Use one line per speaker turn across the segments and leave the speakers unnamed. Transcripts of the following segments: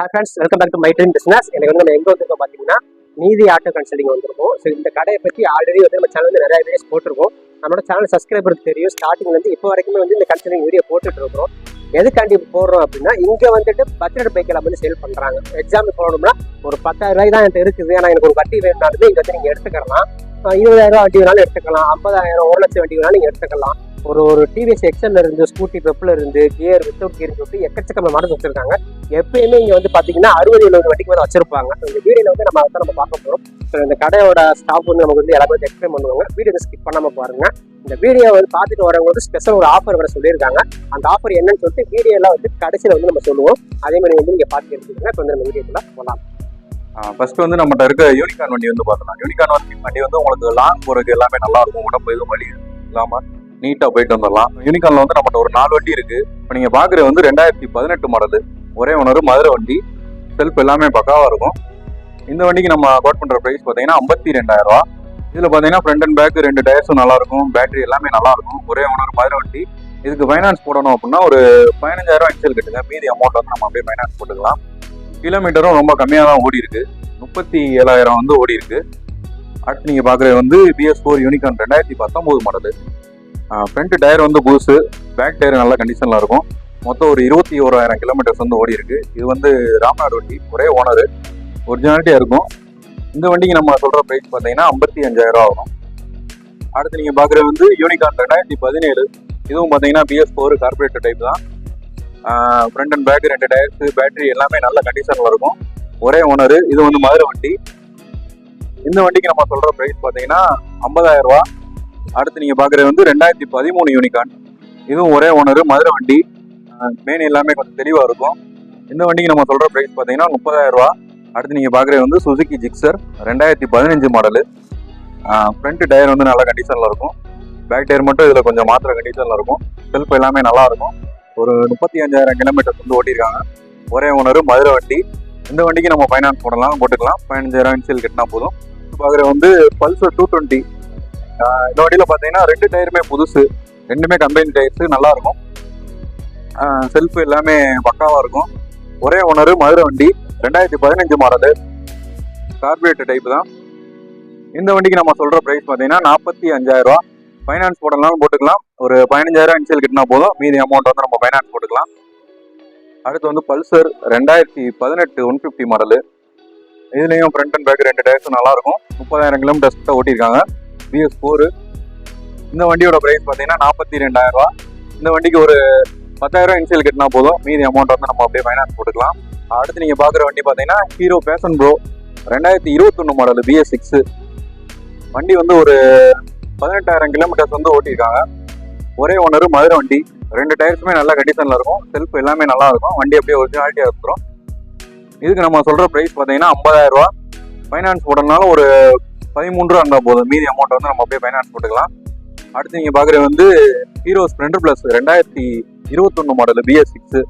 Hi friends welcome back to my dream business எனக்கு வந்து நம்ம எங்கே வந்திருக்கோம் பார்த்தீங்கன்னா நீதி ஆட்டோ கன்சல்டிங் வந்திருக்கோம். ஸோ இந்த கடையை பற்றி ஆல்ரெடி வந்து நம்ம சேனல் வந்து நிறைய வீடியோஸ் போட்டிருக்கோம். நம்மளோட சேனல் சப்ஸ்கிரைபருக்கு தெரியும். ஸ்டார்டிங்லேருந்து இப்போ வரைக்குமே வந்து இந்த கன்சல்டிங் வீடியோ போட்டுட்டு இருக்கோம் எதுக்காண்டி போடுறோம் அப்படின்னா இங்கே வந்துட்டு பட்ஜெட் பைக்கில் வந்து சேல் பண்ணுறாங்க எக்ஸாம்பிள் சொல்லணும்னா ஒரு பத்தாயிரம் ரூபாய் தான் என்கிட்ட இருக்குது. ஆனால் எனக்கு ஒரு வட்டி வேணுனாலுமே இங்கே வந்து நீங்கள் எடுத்துக்கலாம். இருபதாயிரம் வண்டி வேணாலும் எடுத்துக்கலாம். ஐம்பதாயிரம் ஒரு லட்சம் வட்டி வேணாலும் நீங்கள் எடுத்துக்கலாம். ஒரு ஒரு டிவிஎஸ் எக்ஸல்ல இருந்து ஸ்கூட்டி பெப்பில் இருந்து கியர் வித்தவுட் கியர் சொல்லிட்டு எக்கச்சக்கமான மாடல் வச்சிருக்காங்க. எப்பயுமே இங்கே வந்து பார்த்தீங்கன்னா அறுபது எழுபது வண்டிக்கு மேலே வச்சிருப்பாங்க. இந்த வீடியோவில் வந்து நம்ம அதை நம்ம பார்க்க போகிறோம் இந்த கடையோட ஸ்டாஃப் வந்து நமக்கு வந்து எல்லாமே எக்ஸ்பிளைன் பண்ணுவாங்க. வீடியோ ஸ்கிப் பண்ணாமல் பாருங்க. இந்த வீடியோ வந்து பார்த்துட்டு வரவங்க வந்து ஸ்பெஷல் ஒரு ஆஃபர் வர சொல்லியிருக்காங்க. அந்த ஆஃபர் என்னன்னு சொல்லிட்டு வீடியோலாம் வந்து கடைசியில் வந்து நம்ம சொல்லுவோம். அதே மாதிரி வந்து நீங்கள் பார்த்து எடுத்துக்கோங்க. இப்போ வந்து நம்ம வீடியோக்குள்ள போகலாம்.
ஃபர்ஸ்ட் வந்து நம்மகிட்ட இருக்க யூனிகான் வண்டி வந்து பார்த்தோம்னா யூனிகான் வண்டி வண்டி வந்து உங்களுக்கு லாங் போகிறதுக்கு எல்லாமே நல்லா இருக்கும். உடம்பு எதுவும் வழி இல்லாமல் நீட்டாக போயிட்டு வந்துடலாம். யூனிகான்ல வந்து நம்மகிட்ட ஒரு நாலு வண்டி இருக்கு. இப்போ நீங்கள் பார்க்குறது வந்து ரெண்டாயிரத்தி பதினெட்டு மாடல் ஒரே ஒன்று மதுரை வண்டி. செல்ஃப் எல்லாமே பக்காவாக இருக்கும். இந்த வண்டிக்கு நம்ம கோட் பண்ணுற ப்ரைஸ் பார்த்தீங்கன்னா ஐம்பத்தி ரெண்டாயிரரூவா இதில் பார்த்தீங்கன்னா ஃப்ரண்ட் அண்ட் பேக் ரெண்டு டயர்ஸும் நல்லா இருக்கும். பேட்டரி எல்லாமே நல்லாயிருக்கும் ஒரே ஒன்று மதுரை வண்டி. இதுக்கு ஃபைனான்ஸ் போடணும் அப்படின்னா ஒரு பதினஞ்சாயிரம் எக்ஸல் கட்டுங்க. மீதி அமௌண்ட் வந்து நம்ம அப்படியே ஃபைனான்ஸ் போட்டுக்கலாம். கிலோமீட்டரும் ரொம்ப கம்மியாக தான் ஓடி இருக்கு முப்பத்தி ஏழாயிரம் வந்து ஓடி இருக்கு அடுத்து நீங்கள் பார்க்குறது வந்து பிஎஸ் ஃபோர் யூனிகான் ரெண்டாயிரத்தி பத்தொம்போது மாடலு ஃப்ரண்ட் டயர் வந்து புதுசு. பேக் டயர் நல்ல கண்டிஷனில் இருக்கும். மொத்தம் ஒரு இருபத்தி ஓராயிரம் கிலோமீட்டர்ஸ் வந்து ஓடி இருக்கு இது வந்து ராம்நாடு வண்டி ஒரே ஓனரு ஒரிஜினாலிட்டியாக இருக்கும். இந்த வண்டிக்கு நம்ம சொல்கிற ப்ரைஸ் பார்த்தீங்கன்னா ஐம்பத்தி அஞ்சாயிரம் ஆகும். அடுத்து நீங்கள் பார்க்குறது வந்து யூனிகான் ரெண்டாயிரத்தி பதினேழு. இதுவும் பார்த்தீங்கன்னா பிஎஸ் ஃபோர் கார்பரேட்டர் டைப் தான். ஃப்ரண்ட் அண்ட் பேக் ரெண்டு டயர்ஸ் பேட்டரி எல்லாமே நல்ல கண்டிஷனில் இருக்கும். ஒரே ஓனர் இது வந்து மதுரை வண்டி. இந்த வண்டிக்கு நம்ம சொல்கிற ப்ரைஸ் பார்த்தீங்கன்னா ஐம்பதாயிரம் ரூபா அடுத்து நீங்கள் பார்க்குறது வந்து ரெண்டாயிரத்தி பதிமூணு யூனிகான் இதுவும் ஒரே ஓனர் மதுரை வண்டி. மெயின் எல்லாமே கொஞ்சம் தெளிவாக இருக்கும். இந்த வண்டிக்கு நம்ம சொல்கிற ப்ரைஸ் பார்த்தீங்கன்னா முப்பதாயிரம் ரூபா அடுத்து நீங்கள் பார்க்குறது வந்து சுசுகி ஜிக்ஸர் ரெண்டாயிரத்தி பதினஞ்சு மாடலு ஃப்ரண்ட் டயர் வந்து நல்ல கண்டிஷனில் இருக்கும். பேக் டயர் மட்டும் இதில் கொஞ்சம் மாத்திர கண்டிஷனில் இருக்கும். செல்ஃப் எல்லாமே நல்லாயிருக்கும் ஒரு முப்பத்தி அஞ்சாயிரம் கிலோமீட்டர் வந்து ஓட்டியிருக்காங்க. ஒரே ஓனர் மதுரை வண்டி. இந்த வண்டிக்கு நம்ம ஃபைனான்ஸ் போடலாம் போட்டுக்கலாம். பதினஞ்சாயிரம் இன்சியல் கட்டினா போதும். பார்க்குற வந்து பல்சர் டூ டுவெண்ட்டி இந்த வண்டியில் பார்த்தீங்கன்னா ரெண்டு டயருமே புதுசு. ரெண்டுமே கம்பெனி டயர்ஸ் நல்லாயிருக்கும் செல்ஃப் எல்லாமே பக்காவாக இருக்கும். ஒரே ஓனர் மதுரை வண்டி. ரெண்டாயிரத்தி பதினஞ்சு மாடலு கார்பரேட்டர் டைப் தான். இந்த வண்டிக்கு நம்ம சொல்கிற ப்ரைஸ் பார்த்தீங்கன்னா நாற்பத்தி அஞ்சாயிரம் ரூபா. ஃபைனான்ஸ் போடலாம் போட்டுக்கலாம். ஒரு பதினஞ்சாயிரம் இன்சியல் கட்டினா போதும். மீதி அமௌண்ட் வந்து நம்ம ஃபைனான்ஸ் போட்டுக்கலாம். அடுத்து வந்து பல்சர் ரெண்டாயிரத்தி பதினெட்டு ஒன் ஃபிஃப்டி மாடலு இதுலேயும் ஃப்ரண்ட் அண்ட் பேக் ரெண்டு டயர்ஸும் நல்லா இருக்கும் முப்பதாயிரம் கிலோமீட்டர்ஸ் கிட்ட ஓட்டியிருக்காங்க. பிஎஸ் ஃபோரு இந்த வண்டியோட ப்ரைஸ் பார்த்தீங்கன்னா நாற்பத்தி ரெண்டாயிரம் ரூபா. இந்த வண்டிக்கு ஒரு பத்தாயிரம் இன்சியல் கட்டினா போதும். மீதி அமௌண்ட் வந்து நம்ம அப்படியே ஃபைனான்ஸ் போட்டுக்கலாம். அடுத்து நீங்கள் பார்க்குற வண்டி பார்த்தீங்கன்னா ஹீரோ பேஷன் ப்ரோ ரெண்டாயிரத்தி இருபத்தொன்று மாடல் பிஎஸ் சிக்ஸு வண்டி வந்து ஒரு பதினெட்டாயிரம் கிலோமீட்டர்ஸ் வந்து ஓட்டியிருக்காங்க. ஒரே ஓனர் மதுரை வண்டி. ரெண்டு டயர்ஸுமே நல்ல கண்டிஷனில் இருக்கும். செல்ஃப் எல்லாமே நல்லா இருக்கும். வண்டி அப்படியே ஒரிஜினாலிட்டியாக இருக்கும். இதுக்கு நம்ம சொல்கிற ப்ரைஸ் பார்த்தீங்கன்னா ஐம்பதாயிரம் ரூபா. ஃபைனான்ஸ் போட்டதுனால ஒரு பதிமூன்று ரூபா இருந்தால் போதும். மீதி அமௌண்ட் வந்து நம்ம அப்படியே ஃபைனான்ஸ் போட்டுக்கலாம். அடுத்து நீங்கள் பார்க்குறது வந்து ஹீரோ ஸ்ப்ளெண்டர் ப்ளஸ் ரெண்டாயிரத்தி இருபத்தொன்று model BS six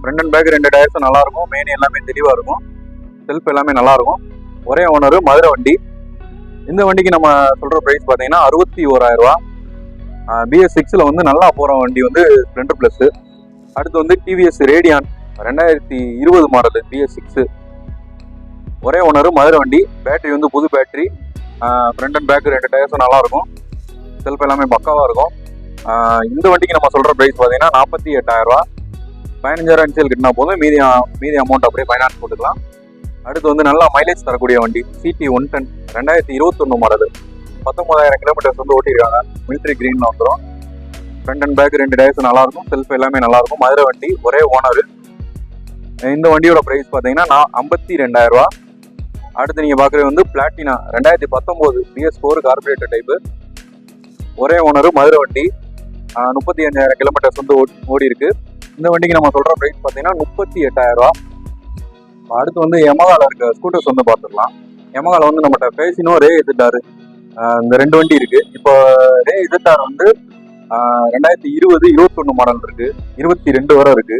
front and back ரெண்டு டயர்ஸும் நல்லாயிருக்கும் மெயின் எல்லாமே தெளிவாக இருக்கும். செல்ஃப் எல்லாமே நல்லாயிருக்கும் ஒரே ஓனர் மதுரை வண்டி. இந்த வண்டிக்கு நம்ம சொல்கிற ப்ரைஸ் பார்த்தீங்கன்னா அறுபத்தி ஓராயிரம் ரூபா பிஎஸ் சிக்ஸில் வந்து நல்லா போகிற வண்டி வந்து ஸ்ப்ளெண்டர் ப்ளஸ் அடுத்து வந்து டிவிஎஸ் ரேடியான் ரெண்டாயிரத்தி இருபது மாடல் பிஎஸ் சிக்ஸு ஒரே ஓனர் மதுரை வண்டி. பேட்டரி வந்து புது பேட்டரி ஃப்ரண்ட் அண்ட் பேக் ரெண்டு டயர்ஸும் நல்லாயிருக்கும். செல்ஃப் எல்லாமே பக்காவாக இருக்கும். இந்த வண்டிக்கு நம்ம சொல்கிற ப்ரைஸ் பார்த்தீங்கன்னா நாற்பத்தி எட்டாயிரம் ரூபா பதினஞ்சாயிரம் இன்சியல் கிட்டினா போதும். மீதி மீதி அமௌண்ட் அப்படியே ஃபைனான்ஸ் போட்டுக்கலாம். அடுத்து வந்து நல்லா மைலேஜ் தரக்கூடிய வண்டி சிடி ஒன் டென் ரெண்டாயிரத்தி இருபத்தொன்று மாடல் பத்தொன்பதாயிரம் கிலோமீட்டர்ஸ் வந்து ஓட்டியிருக்காங்க. மிலிட்ரி கிரீன் வந்துடும் ஃப்ரண்ட் அண்ட் பேக் ரெண்டு டயர்ஸ் நல்லா இருக்கும் செல்ஃப் எல்லாமே நல்லா இருக்கும் மதுரை வண்டி ஒரே ஓனர் இந்த வண்டியோட ப்ரைஸ் பார்த்தீங்கன்னா நான் ஐம்பத்தி ரெண்டாயிரம் ரூபா அடுத்து நீங்கள் பார்க்குறது வந்து பிளாட்டினா ரெண்டாயிரத்தி பத்தொம்போது பிஎஸ் ஃபோர் கார்பரேட்டர் டைப்பு ஒரே ஓனர் மதுரை வண்டி. முப்பத்தி அஞ்சாயிரம் கிலோமீட்டர்ஸ் வந்து ஓடி ஓடி இருக்கு இந்த வண்டிக்கு நம்ம சொல்கிற ப்ரைஸ் பார்த்தீங்கன்னா முப்பத்தி எட்டாயிரம் ரூபா அடுத்து வந்து எமகால இருக்க ஸ்கூட்டர்ஸ் வந்து பார்த்துக்கலாம் எமகால வந்து நம்மகிட்ட பேசினோ ரே எதிர்த்தாரு இந்த ரெண்டு வண்டி இருக்கு. இப்போ ரே எதிர்த்தார் வந்து ரெண்டாயிரத்தி இருபது இருபத்தொன்னு மாடல் இருக்கு. இருபத்தி ரெண்டு வரை இருக்கு.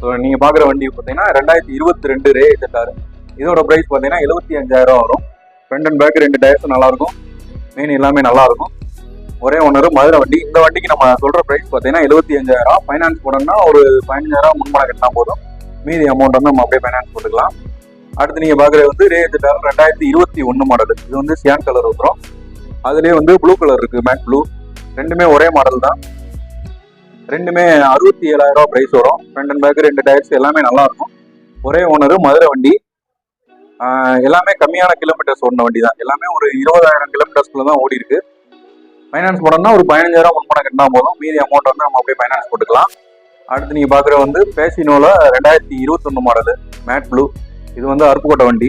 ஸோ நீங்கள் பார்க்குற வண்டி பார்த்தீங்கன்னா ரெண்டாயிரத்தி இருபத்தி ரெண்டு ரே எதிர்த்தாரு இதோட ப்ரைஸ் பார்த்தீங்கன்னா எழுபத்தி அஞ்சாயிரம் வரும். ஃப்ரண்ட் அண்ட் பேக் ரெண்டு டயர்ஸும் நல்லாயிருக்கும். மெயின் எல்லாமே நல்லாயிருக்கும். ஒரே ஒன்று மதுரை வண்டி. இந்த வண்டிக்கு நம்ம சொல்கிற ப்ரைஸ் பார்த்தீங்கன்னா எழுபத்தி அஞ்சாயிரம் ஃபைனான்ஸ் போடணும்னா ஒரு பதினஞ்சாயிரம் முன்மனை கட்டினா போதும். மீதி அமௌண்ட் வந்து நம்ம அப்படியே ஃபைனான்ஸ் போட்டுக்கலாம். அடுத்து நீங்கள் பார்க்குறது வந்து ரேஞ்ச் ரெண்டாயிரத்தி இருபத்தி ஒன்று மாடல் இது வந்து சியான் கலர் வந்துடும் அதுலேயே வந்து ப்ளூ கலர் இருக்குது மேட் ப்ளூ ரெண்டுமே ஒரே மாடல் தான். ரெண்டுமே அறுபத்தி ஏழாயிரம் ரூபா ப்ரைஸ் வரும். ஃப்ரண்ட் அண்ட் பேக் ரெண்டு டயர்ஸ் எல்லாமே நல்லாயிருக்கும் ஒரே ஓனர் மதுரை வண்டி. எல்லாமே கம்மியான கிலோமீட்டர்ஸ் ஓடின வண்டி தான். எல்லாமே ஒரு இருபதாயிரம் கிலோமீட்டர்ஸ்க்குள்ள தான் ஓடி இருக்கு ஃபைனான்ஸ் போடணும்னா ஒரு பதினஞ்சாயிரம் முன்பணம் கட்டினா போதும். மீதி அமௌண்ட் வந்து நம்ம அப்படியே ஃபைனான்ஸ் போட்டுக்கலாம். அடுத்து நீங்கள் பார்க்குற வந்து பேசினோவில் ரெண்டாயிரத்தி இருபத்தொன்று மாடலு மேட் ப்ளூ இது வந்து அருப்புக்கோட்டை வண்டி.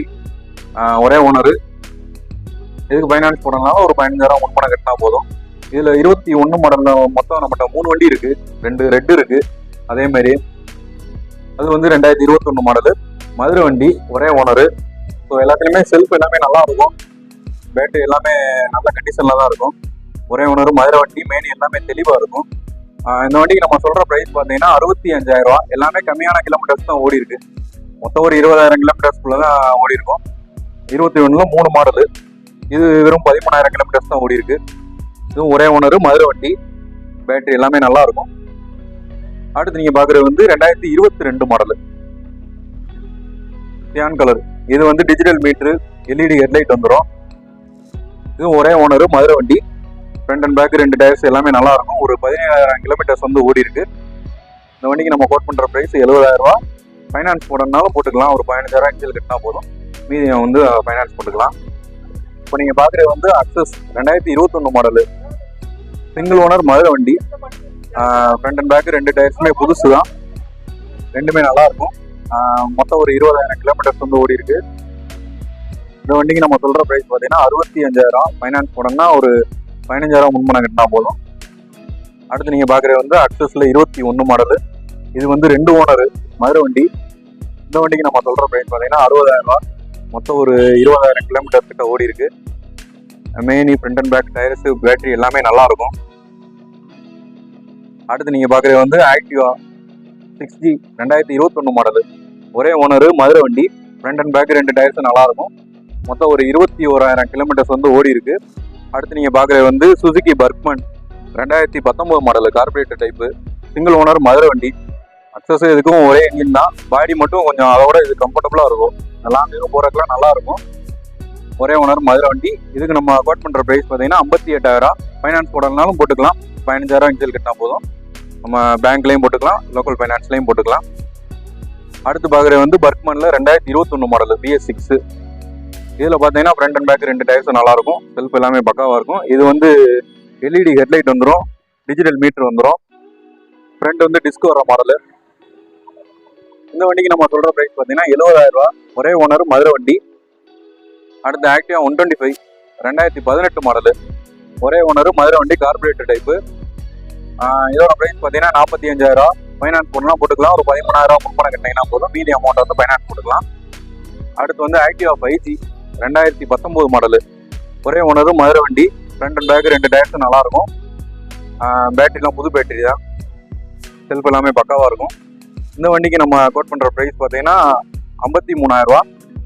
ஒரே ஓனரு இதுக்கு ஃபைனான்ஸ் போடணும்னாலும் ஒரு பதினஞ்சாயிரம் முன்பணம் கட்டினா போதும். இதில் இருபத்தி ஒன்று மாடலில் மொத்தம் நம்மகிட்ட மூணு வண்டி இருக்குது ரெண்டு ரெட்டு இருக்குது அதேமாரி அது வந்து ரெண்டாயிரத்தி இருபத்தொன்று மாடலு மதுரை வண்டி ஒரே ஓனரு ஸோ எல்லாத்துலேயுமே செல்ஃப் எல்லாமே நல்லா இருக்கும். பேட்டரி எல்லாமே நல்ல கண்டிஷனில் தான் இருக்கும். ஒரே ஓனர் மதுரை வண்டி மெயின் எல்லாமே தெளிவாக இருக்கும். இந்த வண்டிக்கு நம்ம சொல்கிற ப்ரைஸ் பார்த்தீங்கன்னா அறுபத்தி அஞ்சாயிரம் ரூபா. எல்லாமே கம்மியான கிலோமீட்டர்ஸ் தான் ஓடி இருக்கு. மொத்தம் ஒரு இருபதாயிரம் கிலோமீட்டர்ஸ்குள்ள தான் ஓடி இருக்கும். இருபத்தி ஒன்றில் மூணு மாடலு. இது வெறும் பதிமூணாயிரம் கிலோமீட்டர்ஸ் தான் ஓடி இருக்கு. இதுவும் ஒரே ஓனர் மதுரை வண்டி. பேட்டரி எல்லாமே நல்லா இருக்கும். அடுத்து நீங்கள் பார்க்குறது வந்து ரெண்டாயிரத்தி இருபத்தி ரெண்டு மாடலு சியான் கலர் இது வந்து டிஜிட்டல் மீட்ரு எல்இடி ஹெட்லைட் வந்துடும் இதுவும் ஒரே ஓனர் மதுரை வண்டி. ஃப்ரண்ட் அண்ட் பேக் ரெண்டு டயர்ஸ் எல்லாமே நல்லா இருக்கும். ஒரு பதினேழாயிரம் கிலோமீட்டர்ஸ் வந்து ஓடி இருக்கு. இந்த வண்டிக்கு நம்ம கோட் பண்ணுற ப்ரைஸ் எழுபதாயிரம் ரூபா ஃபைனான்ஸ் போடணுனாலும் போட்டுக்கலாம். ஒரு பதினஞ்சாயிரம் இன்ஜில் கட்டினா போதும். மீதி வந்து ஃபைனான்ஸ் போட்டுக்கலாம். இப்போ நீங்கள் பார்க்குறது வந்து அக்சஸ் ரெண்டாயிரத்தி இருபத்தொன்று மாடலு சிங்கிள் ஓனர் மதுரை வண்டி. ஃப்ரண்ட் அண்ட் பேக் ரெண்டு டயர்ஸுமே புதுசு தான் ரெண்டுமே நல்லா இருக்கும். மொத்தம் ஒரு இருபதாயிரம் கிலோமீட்டர்ஸ் வந்து ஓடி இருக்கு. இந்த வண்டிக்கு நம்ம சொல்ற பிரைஸ் பார்த்தீங்கன்னா அறுபத்தி அஞ்சாயிரம். ஃபைனான்ஸ் போனோம்னா ஒரு பதினஞ்சாயிரம் முன்பணம் கட்டினா போதும். அடுத்து நீங்கள் பார்க்குறது வந்து அக்சஸில் இருபத்தி ஒன்று மாடலு. இது வந்து ரெண்டு ஓனரு மதுரை வண்டி. இந்த வண்டிக்கு நம்ம சொல்கிற பிரைஸ் பார்த்தீங்கன்னா அறுபதாயிரம் ரூபாய் மொத்தம் ஒரு இருபதாயிரம் கிலோமீட்டர் கிட்ட ஓடி இருக்கு. மெயினி front and back tyres battery எல்லாமே நல்லாயிருக்கும் அடுத்து நீங்கள் பார்க்குறது வந்து ஆக்டிவா சிக்ஸ் ஜி ரெண்டாயிரத்தி இருபத்தொன்னு மாடலு. ஒரே ஓனரு மதுரை வண்டி. ஃப்ரண்ட் அண்ட் பேக் ரெண்டு டயர்ஸும் நல்லாயிருக்கும் மொத்தம் ஒரு இருபத்தி ஓராயிரம் கிலோமீட்டர்ஸ் வந்து ஓடி இருக்குது அடுத்து நீங்கள் பார்க்குறது வந்து சுசுகி பர்க்மன் ரெண்டாயிரத்தி பத்தொம்போது model carburettor type single owner Madurai வண்டி. அக்சஸ் இதுக்கும் ஒரே இன்ஜின் தான். பாடி மட்டும் கொஞ்சம் அதோட இது கம்ஃபர்டபுளாக இருக்கும். லாங் தூரம் போறதுக்குலாம் நல்லா இருக்கும். ஒரே ஓனர் மதுரை வண்டி. இதுக்கு நம்ம கோட் பண்ணுற ப்ரைஸ் பார்த்தீங்கன்னா ஐம்பத்தி எட்டாயிரம் ஃபைனான்ஸ் போடலனாலும் போட்டுக்கலாம். பதினஞ்சாயிரம் இன்ஜில் கட்டினா போதும். நம்ம பேங்க்லேயும் போட்டுக்கலாம். லோக்கல் ஃபைனான்ஸ்லேயும் போட்டுக்கலாம். அடுத்து பார்க்குறது வந்து பர்க்மனில் ரெண்டாயிரத்தி இருபத்தொன்னு மாடல் பிஎஸ் சிக்ஸு இதில் பார்த்தீங்கன்னா ஃப்ரண்ட் அண்ட் பேக் ரெண்டு டயர்ஸும் நல்லாயிருக்கும். செல்ஃப் எல்லாமே பக்காவாக இருக்கும். இது வந்து எல்இடி ஹெட்லைட் வந்துடும் டிஜிட்டல் மீட்டர் வந்துடும் ஃப்ரண்ட் வந்து டிஸ்க் வர மாடலு இந்த வண்டிக்கு நம்ம சொல்கிற ப்ரைஸ் பார்த்தீங்கன்னா எழுபதாயிரம் ரூபா ஒரே ஓனர் மதுரை வண்டி. அடுத்து ஆக்டிவா ஒன் டுவெண்ட்டி ஃபைவ். ரெண்டாயிரத்தி பதினெட்டு மாடலு ஒரே ஓனர் மதுரை வண்டி கார்பரேட்டர் டைப்பு இதோட ப்ரைஸ் பார்த்தீங்கன்னா நாற்பத்தி அஞ்சாயிரரூவா ஃபைனான்ஸ் போடலாம் போட்டுக்கலாம். ஒரு பதிமூணாயிரரூவா முன் பணம் கட்டினீங்கன்னா போதும். மீதி அமௌண்ட் வந்து ஃபைனான்ஸ் போட்டுக்கலாம். அடுத்து வந்து ஆக்டிவா ஃபைவ் ஜி ரெண்டாயிரத்தி பத்தொம்போது மாடலு ஒரே ஓனரு மதுரை வண்டி. ஃப்ரண்ட் அண்ட் பேக் ரெண்டு டயர்ஸும் நல்லாயிருக்கும் பேட்டரிலாம் புது பேட்டரி தான். செல்ஃப் எல்லாமே பக்காவாக இருக்கும். இந்த வண்டிக்கு நம்ம கோட் பண்ணுற ப்ரைஸ் பார்த்தீங்கன்னா ஐம்பத்தி மூணாயிரரூவா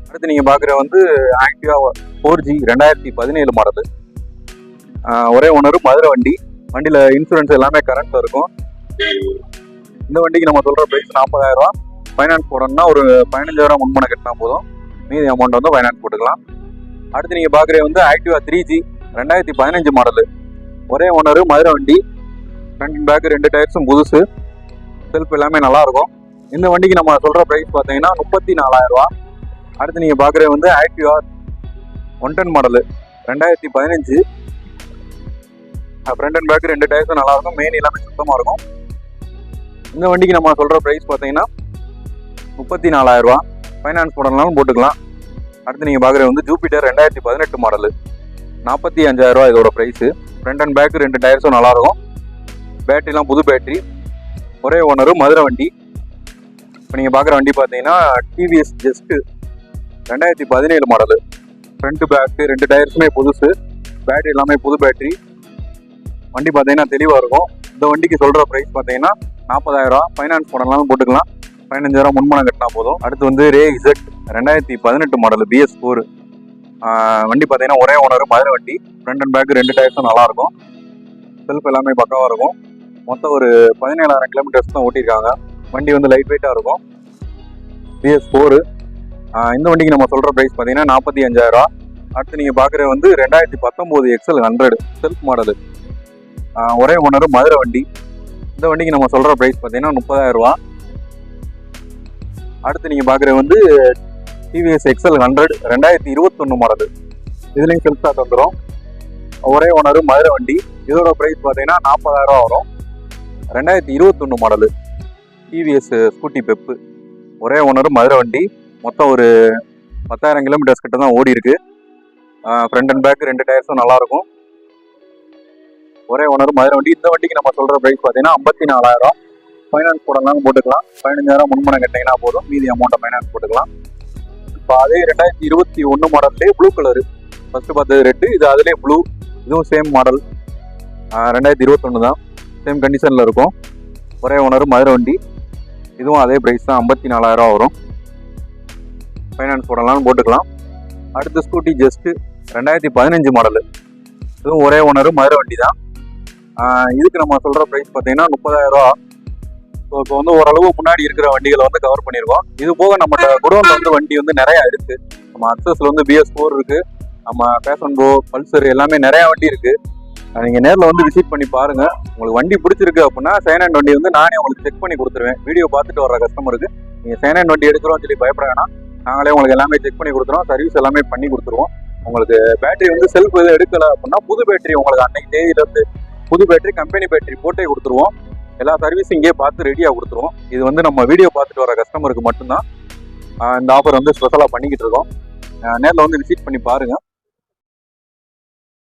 அடுத்து நீங்கள் பார்க்குற வந்து ஆக்டிவா ஃபோர் ஜி ரெண்டாயிரத்தி பதினேழு மாடலு ஒரே ஓனரு மதுரை வண்டி. வண்டியில் இன்சூரன்ஸ் எல்லாமே கரண்ட்டில் இருக்கும். இந்த வண்டிக்கு நம்ம சொல்கிற ப்ரைஸ் நாற்பதாயிரம் ரூபா. ஃபைனான்ஸ் போடணும்னா ஒரு பதினஞ்சாயிரம் முன்பணம் கட்டினா போதும். மீதி அமௌண்ட் வந்து ஃபைனான்ஸ் போட்டுக்கலாம். அடுத்து நீங்கள் பார்க்குறது வந்து ஆக்டிவா த்ரீ ஜி ரெண்டாயிரத்தி பதினஞ்சு மாடலு ஒரே ஓனர் மதுரை வண்டி. ஃப்ரண்ட் அண்ட் பேக் ரெண்டு டயர்ஸும் புதுசு. செல்ஃப் எல்லாமே நல்லாயிருக்கும் இந்த வண்டிக்கு நம்ம சொல்கிற ப்ரைஸ் பார்த்தீங்கன்னா முப்பத்தி நாலாயிரரூவா அடுத்து நீங்கள் பார்க்குறது வந்து ஆக்டிவா ஒன் டென் மாடலு ரெண்டாயிரத்தி பதினஞ்சு. ஃப்ரண்ட் அண்ட் பேக் ரெண்டு டயர்ஸும் நல்லா இருக்கும். மெயின் எல்லாமே சுத்தமாக இருக்கும். இந்த வண்டிக்கு நம்ம சொல்கிற ப்ரைஸ் பார்த்தீங்கன்னா முப்பத்தி நாலாயிரரூவா ரூபா ஃபைனான்ஸ் போடணும்னாலும் போட்டுக்கலாம். அடுத்து நீங்கள் பார்க்குறது வந்து ஜூபிட்டர் ரெண்டாயிரத்தி பதினெட்டு மாடலு நாற்பத்தி அஞ்சாயிரம் ரூபா இதோட ப்ரைஸு ஃப்ரண்ட் அண்ட் பேக்கு ரெண்டு டயர்ஸும் நல்லாயிருக்கும். பேட்டரிலாம் புது பேட்டரி ஒரே ஓனரு மதுரை வண்டி. இப்போ நீங்கள் பார்க்குற வண்டி பார்த்தீங்கன்னா டிவிஎஸ் ஜெஸ்ட்டு ரெண்டாயிரத்தி பதினேழு மாடலு ஃப்ரண்ட்டு பேக்கு ரெண்டு டயர்ஸுமே புதுசு. பேட்டரி எல்லாமே புது பேட்டரி வண்டி பார்த்தீங்கன்னா தெளிவாக இருக்கும். இந்த வண்டிக்கு சொல்கிற ப்ரைஸ் பார்த்தீங்கன்னா நாற்பதாயிரரூவா ஃபைனான்ஸ் போடலாம் போட்டுக்கலாம். பதினஞ்சாயிரம் முன்பணம் கட்டினா போதும். அடுத்து வந்து ரே இசட் ரெண்டாயிரத்தி பதினெட்டு மாடல் பிஎஸ் ஃபோர் வண்டி பார்த்தீங்கன்னா ஒரே ஓனர் மதுரை வண்டி. ஃப்ரண்ட் அண்ட் பேக் ரெண்டு டயர்ஸும் நல்லாயிருக்கும் செல்ஃப் எல்லாமே பக்காவாக இருக்கும். மொத்தம் ஒரு பதினேழாயிரம் கிலோமீட்டர்ஸ் தான் ஓட்டியிருக்காங்க. வண்டி வந்து லைட் வெயிட்டாக இருக்கும். பிஎஸ் ஃபோரு இந்த வண்டிக்கு நம்ம சொல்கிற ப்ரைஸ் பார்த்தீங்கன்னா நாற்பத்தி அஞ்சாயிரம் அடுத்து நீங்கள் பார்க்குறது வந்து ரெண்டாயிரத்தி பத்தொம்போது எக்ஸல் ஹண்ட்ரட் செல்ஃப் மாடலு ஒரே ஓனர் மதுரை வண்டி. இந்த வண்டிக்கு நம்ம சொல்கிற ப்ரைஸ் பார்த்தீங்கன்னா முப்பதாயிரரூவா அடுத்து நீங்கள் பார்க்குறது வந்து டிவிஎஸ் எக்ஸல் ஹண்ட்ரட் ரெண்டாயிரத்தி இருபத்தொன்று மாடல். இதுலேயும் செல்ஃப் ஸ்டார்ட் வந்துடும் ஒரே ஓனர் மதுரை வண்டி. இதோட ப்ரைஸ் பார்த்தீங்கன்னா நாற்பதாயிரம் வரும். ரெண்டாயிரத்தி இருபத்தொன்று model. TVS Scooty Pep owner Madurai Madurai வண்டி. மொத்தம் ஒரு பத்தாயிரம் கிலோமீட்டர்ஸ் கிட்ட தான் ஓடி இருக்கு. ஃப்ரண்ட் அண்ட் பேக் ரெண்டு டயர்ஸும் நல்லாயிருக்கும் ஒரே ஓனர் மதுரை வண்டி. இந்த வண்டிக்கு நம்ம சொல்கிற ப்ரைஸ் பார்த்தீங்கன்னா ஐம்பத்தி நாலாயிரம் ஃபைனான்ஸ் போடலாம் போட்டுக்கலாம். பதினஞ்சாயிரம் முன்மணம் கட்டிங்கன்னா போதும். மீதி அமௌண்ட்டை ஃபைனான்ஸ் போட்டுக்கலாம். இப்போ அதே ரெண்டாயிரத்தி இருபத்தி ஒன்று மாடல்லே ப்ளூ கலரு ஃபஸ்ட்டு பார்த்தது ரெட்டு இது அதிலே ப்ளூ இதுவும் சேம் மாடல் ரெண்டாயிரத்தி இருபத்தொன்று தான். சேம் கண்டிஷனில் இருக்கும். ஒரே ஓனர் மதுரை வண்டி. இதுவும் அதே ப்ரைஸ் தான். ஐம்பத்தி நாலாயிரம் வரும். ஃபைனான்ஸ் போடலாம்னு போட்டுக்கலாம். அடுத்த ஸ்கூட்டி ஜஸ்ட்டு ரெண்டாயிரத்தி பதினஞ்சு மாடலு இதுவும் ஒரே ஓனர் மதுரை வண்டி தான். இதுக்கு நம்ம சொல்கிற ப்ரைஸ் பார்த்தீங்கன்னா முப்பதாயிரம் ரூபா. ஸோ இப்போ வந்து ஓரளவு முன்னாடி இருக்கிற வண்டிகளை வந்து கவர் பண்ணியிருக்கோம் இது போக நம்ம குடோன்ல வந்து வண்டி வந்து நிறையா இருக்குது நம்ம அக்சஸ்ல வந்து பிஎஸ் ஃபோர் இருக்குது நம்ம பேஷன் ப்ரோ பல்சர் எல்லாமே நிறையா வண்டி இருக்குது நீங்கள் நேரில் வந்து விசிட் பண்ணி பாருங்க. உங்களுக்கு வண்டி பிடிச்சிருக்கு அப்படின்னா செகண்ட் ஹேண்ட் வண்டி வந்து நானே உங்களுக்கு செக் பண்ணி கொடுத்துருவேன். வீடியோ பார்த்துட்டு வர கஸ்டமருக்கு நீங்கள் செகண்ட் ஹேண்ட் வண்டி எடுக்கிறோம் சொல்லி பயப்பட வேணாம். நாங்களே உங்களுக்கு எல்லாமே செக் பண்ணி கொடுத்துருவோம். சர்வீஸ் எல்லாமே பண்ணி கொடுத்துருவோம். உங்களுக்கு பேட்டரி வந்து செல்ஃப் எதுவும் எடுக்கல அப்படின்னா புது பேட்டரி உங்களுக்கு அன்னைக்கு தேதியிலேருந்து புது பேட்டரி கம்பெனி பேட்டரி போட்டே கொடுத்துருவோம். எல்லா சர்வீஸும் இங்கேயே பார்த்து ரெடியாக கொடுத்துருவோம். இது வந்து நம்ம வீடியோ பார்த்துட்டு வர கஸ்டமருக்கு மட்டும்தான். இந்த ஆஃபர் வந்து ஸ்பெஷலாக பண்ணிக்கிட்டு இருக்கோம். நேரில் வந்து விசிட் பண்ணி பாருங்கள்